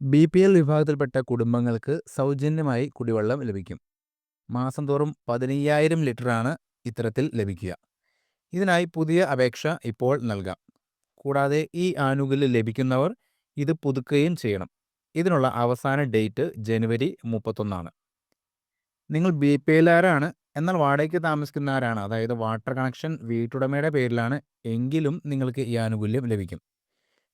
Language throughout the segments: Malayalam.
ബി പി എൽ വിഭാഗത്തിൽപ്പെട്ട കുടുംബങ്ങൾക്ക് സൗജന്യമായി കുടിവെള്ളം ലഭിക്കും. മാസം തോറും പതിനയ്യായിരം ലിറ്ററാണ് ഇത്തരത്തിൽ ലഭിക്കുക. ഇതിനായി പുതിയ അപേക്ഷ ഇപ്പോൾ നൽകാം. കൂടാതെ ഈ ആനുകൂല്യം ലഭിക്കുന്നവർ ഇത് പുതുക്കുകയും ചെയ്യണം. ഇതിനുള്ള അവസാന ഡേറ്റ് ജനുവരി മുപ്പത്തൊന്നാണ്. നിങ്ങൾ ബി പി എല്ലാരാണ് എന്നാൽ വാടകയ്ക്ക് താമസിക്കുന്നവരാണ് അതായത് വാട്ടർ കണക്ഷൻ വീട്ടുടമയുടെ പേരിലാണ് എങ്കിലും നിങ്ങൾക്ക് ഈ ആനുകൂല്യം ലഭിക്കും.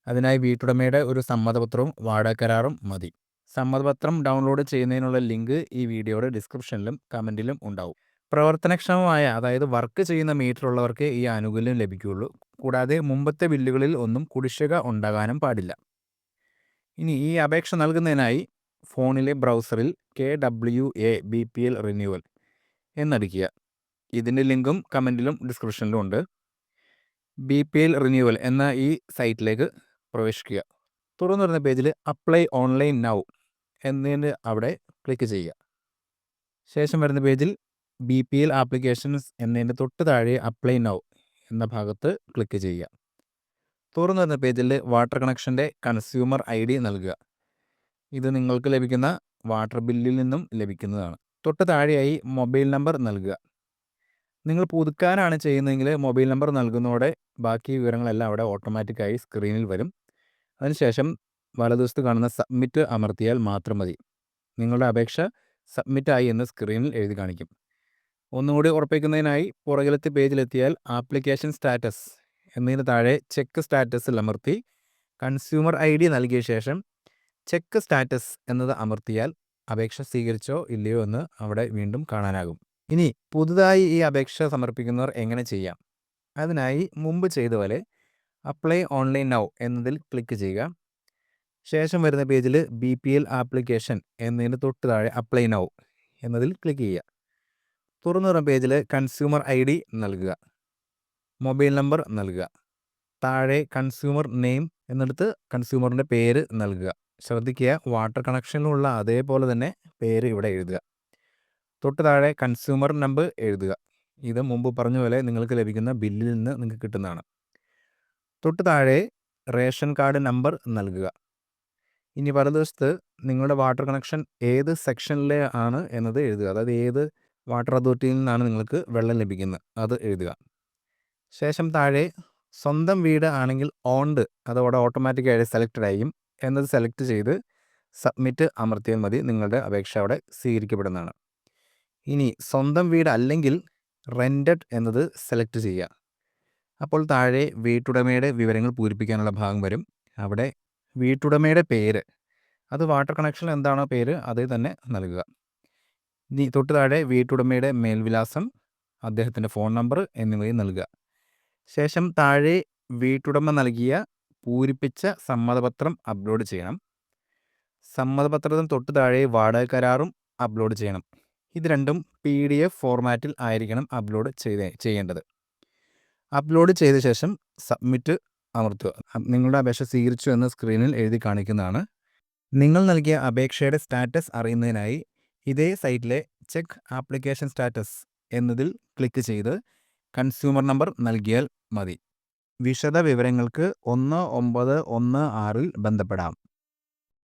അതിനായി വീട്ടുടമയുടെ ഒരു സമ്മതപത്രവും വാടക കരാറും മതി. സമ്മതപത്രം ഡൗൺലോഡ് ചെയ്യുന്നതിനുള്ള ലിങ്ക് ഈ വീഡിയോയുടെ ഡിസ്ക്രിപ്ഷനിലും കമന്റിലും ഉണ്ടാവും. പ്രവർത്തനക്ഷമമായ അതായത് വർക്ക് ചെയ്യുന്ന മീറ്ററുള്ളവർക്ക് ഈ ആനുകൂല്യം ലഭിക്കുകയുള്ളൂ. കൂടാതെ മുമ്പത്തെ ബില്ലുകളിൽ ഒന്നും കുടിശ്ശിക ഉണ്ടാകാനും പാടില്ല. ഇനി ഈ അപേക്ഷ നൽകുന്നതിനായി ഫോണിലെ ബ്രൗസറിൽ K W A B P L renewal എന്നടിക്കുക. ഇതിന്റെ ലിങ്കും കമന്റിലും ഡിസ്ക്രിപ്ഷനിലും ഉണ്ട്. ബി പി എൽ റിന്യൂവൽ എന്ന ഈ സൈറ്റിലേക്ക് പ്രവേശിക്കുക. തുറന്നു വരുന്ന പേജിൽ അപ്ലൈ ഓൺലൈൻ നൗ എന്നതിന് അവിടെ ക്ലിക്ക് ചെയ്യുക. ശേഷം വരുന്ന പേജിൽ ബി പി എൽ ആപ്ലിക്കേഷൻസ് എന്നതിന്റെ തൊട്ട് താഴെ അപ്ലൈ നൗ എന്ന ഭാഗത്ത് ക്ലിക്ക് ചെയ്യുക. തുറന്നു വരുന്ന പേജിൽ വാട്ടർ കണക്ഷന്റെ കൺസ്യൂമർ ഐ ഡി നൽകുക. ഇത് നിങ്ങൾക്ക് ലഭിക്കുന്ന വാട്ടർ ബില്ലിൽ നിന്നും ലഭിക്കുന്നതാണ്. തൊട്ട് താഴെയായി മൊബൈൽ നമ്പർ നൽകുക. നിങ്ങൾ പുതുക്കാനാണ് ചെയ്യുന്നതെങ്കിൽ മൊബൈൽ നമ്പർ നൽകുന്നതോടെ ബാക്കി വിവരങ്ങളെല്ലാം അവിടെ ഓട്ടോമാറ്റിക്കായി സ്ക്രീനിൽ വരും. അതിനുശേഷം വലതുവശത്ത് കാണുന്ന സബ്മിറ്റ് അമർത്തിയാൽ മാത്രം മതി. നിങ്ങളുടെ അപേക്ഷ സബ്മിറ്റായി എന്ന് സ്ക്രീനിൽ എഴുതി കാണിക്കും. ഒന്നുകൂടി ഉറപ്പിക്കുന്നതിനായി പുറകിലത്തെ പേജിലെത്തിയാൽ ആപ്ലിക്കേഷൻ സ്റ്റാറ്റസ് എന്നതിന് താഴെ ചെക്ക് സ്റ്റാറ്റസിൽ അമർത്തി കൺസ്യൂമർ ഐ ഡി നൽകിയ ശേഷം ചെക്ക് സ്റ്റാറ്റസ് എന്നത് അമർത്തിയാൽ അപേക്ഷ സ്വീകരിച്ചോ ഇല്ലയോ എന്ന് അവിടെ വീണ്ടും കാണാനാകും. ഇനി പുതുതായി ഈ അപേക്ഷ സമർപ്പിക്കുന്നവർ എങ്ങനെ ചെയ്യാം? അതിനായി മുമ്പ് ചെയ്ത പോലെ അപ്ലൈ ഓൺലൈൻ നൗ എന്നതിൽ ക്ലിക്ക് ചെയ്യുക. ശേഷം വരുന്ന പേജിൽ ബി പി എൽ ആപ്ലിക്കേഷൻ എന്നതിന് തൊട്ട് താഴെ അപ്ലൈ നൗ എന്നതിൽ ക്ലിക്ക് ചെയ്യുക. തുറന്നു വരുന്ന പേജിൽ കൺസ്യൂമർ ഐ ഡി നൽകുക. മൊബൈൽ നമ്പർ നൽകുക. താഴെ കൺസ്യൂമർ നെയിം എന്നിടത്ത് കൺസ്യൂമറിന്റെ പേര് നൽകുക. ശ്രദ്ധിക്കുക വാട്ടർ കണക്ഷനിലുള്ള അതേപോലെ തന്നെ പേര് ഇവിടെ എഴുതുക. തൊട്ട് താഴെ കൺസ്യൂമർ നമ്പർ എഴുതുക. ഇത് മുമ്പ് പറഞ്ഞ പോലെ നിങ്ങൾക്ക് ലഭിക്കുന്ന ബില്ലിൽ നിന്ന് നിങ്ങൾക്ക് കിട്ടുന്നതാണ്. തൊട്ട് താഴെ റേഷൻ കാർഡ് നമ്പർ നൽകുക. ഇനി വലതുവശത്ത് നിങ്ങളുടെ വാട്ടർ കണക്ഷൻ ഏത് സെക്ഷനിലെ ആണ് എന്നത് എഴുതുക. അതായത് ഏത് വാട്ടർ അതോറിറ്റിയിൽ നിന്നാണ് നിങ്ങൾക്ക് വെള്ളം ലഭിക്കുന്നത് അത് എഴുതുക. ശേഷം താഴെ സ്വന്തം വീട് ആണെങ്കിൽ ഓൺഡ് അതോടെ ഓട്ടോമാറ്റിക്കായിട്ട് സെലക്റ്റഡ് ആയിരിക്കും എന്നത് സെലക്ട് ചെയ്ത് സബ്മിറ്റ് അമർത്തിയാൽ മതി. നിങ്ങളുടെ അപേക്ഷ അവിടെ സ്വീകരിക്കപ്പെടുന്നതാണ്. ഇനി സ്വന്തം വീട് അല്ലെങ്കിൽ റെന്റഡ് എന്നത് സെലക്ട് ചെയ്യുക. അപ്പോൾ താഴെ വീട്ടുടമയുടെ വിവരങ്ങൾ പൂരിപ്പിക്കാനുള്ള ഭാഗം വരും. അവിടെ വീട്ടുടമയുടെ പേര്. അത് വാട്ടർ കണക്ഷൻ എന്താണോ പേര് അതേ തന്നെ നൽകുക. ഇനി തൊട്ട് താഴെ വീട്ടുടമയുടെ മേൽവിലാസം അദ്ദേഹത്തിന്റെ ഫോൺ നമ്പർ എന്നിവയും നൽകുക. ശേഷം താഴെ വീട്ടുടമ നൽകിയ പൂരിപ്പിച്ച സമ്മതപത്രം അപ്ലോഡ് ചെയ്യണം. സമ്മതപത്രത്തിന് തൊട്ട് താഴെ വാടക കരാറും അപ്ലോഡ് ചെയ്യണം. ഇത് രണ്ടും പി ഡി എഫ് ഫോർമാറ്റിൽ ആയിരിക്കണം അപ്ലോഡ് ചെയ്ത് ചെയ്യേണ്ടത്. അപ്ലോഡ് ചെയ്ത ശേഷം സബ്മിറ്റ് അമർത്തുക. നിങ്ങളുടെ അപേക്ഷ സ്വീകരിച്ചു എന്ന് സ്ക്രീനിൽ എഴുതി കാണിക്കുന്നതാണ്. നിങ്ങൾ നൽകിയ അപേക്ഷയുടെ സ്റ്റാറ്റസ് അറിയുന്നതിനായി ഇതേ സൈറ്റിലെ ചെക്ക് ആപ്ലിക്കേഷൻ സ്റ്റാറ്റസ് എന്നതിൽ ക്ലിക്ക് ചെയ്ത് കൺസ്യൂമർ നമ്പർ നൽകിയാൽ മതി. വിശദ വിവരങ്ങൾക്ക് ഒന്ന് ഒമ്പത് ഒന്ന് ആറിൽ ബന്ധപ്പെടാം.